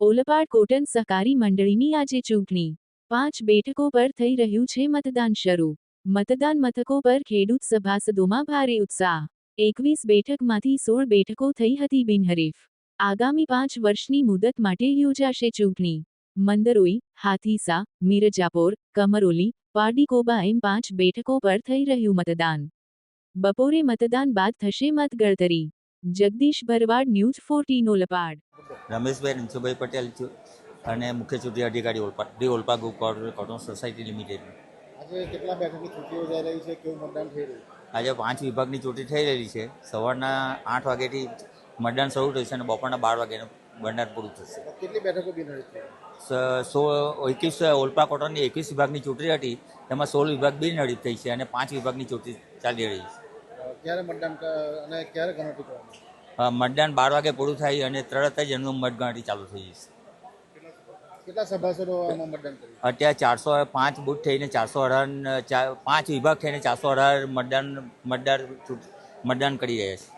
Olpad cotton સહકારી મંડળીની આજે ચૂંટણી. પાંચ બેઠકો પર થઈ રહ્યું છે મતદાન શરૂ. મતદાન મથકો પર ખેડૂત સભાસદોમાં ભારે ઉત્સાહ. એકવીસ બેઠકમાંથી સોળ બેઠકો થઈ હતી બિનહરીફ. આગામી પાંચ વર્ષની મુદત માટે યોજાશે ચૂંટણી. મંદરોઈ, હાથીસા, મિરજાપોર, કમરોલી, પારડીકોબા એમ પાંચ બેઠકો પર થઈ રહ્યું મતદાન. બપોરે મતદાન બાદ થશે મતગણતરી. જગદીશ ભરવાડ ન્યૂઝ ફોર્ટીનો, ઓલપાડ. રમેશભાઈ રણછોભાઈ પટેલ છું અને મુખ્ય ચૂંટણી અધિકારી Olpad Olpad group cotton society limited. આજે કેટલા બેઠકની ચૂંટણીઓ જઈ રહી છે? કેવું મતદાન થઈ રહ્યું? આજે પાંચ વિભાગની ચૂંટણી થઈ રહેલી છે. સવારના આઠ વાગ્યાથી મતદાન શરૂ થયું છે અને બપોરના બાર વાગ્યાનું મતદાન પૂરું થશે. કેટલી બેઠકો બિનહરીફ સો એકવીસ ઓલપા કોટનની એકવીસ વિભાગની ચૂંટણી હતી. તેમાં સોળ વિભાગ બિનહરીફ થઈ છે અને પાંચ વિભાગની ચૂંટણી ચાલી રહી છે. ક્યારે મતદાન અને ક્યારે ગણતરી કરવાની? મતદાન બાર વાગે પૂરું થાય અને તરત જ એનું મતગણતરી ચાલુ થઈ જશે. કેટલા સભાસદો અત્યારે ચારસો પાંચ બુથ થઈને ચારસો અઢાર પાંચ વિભાગ થઈને ચારસો અઢાર મતદાન મતદાર મતદાન કરી રહ્યા છે.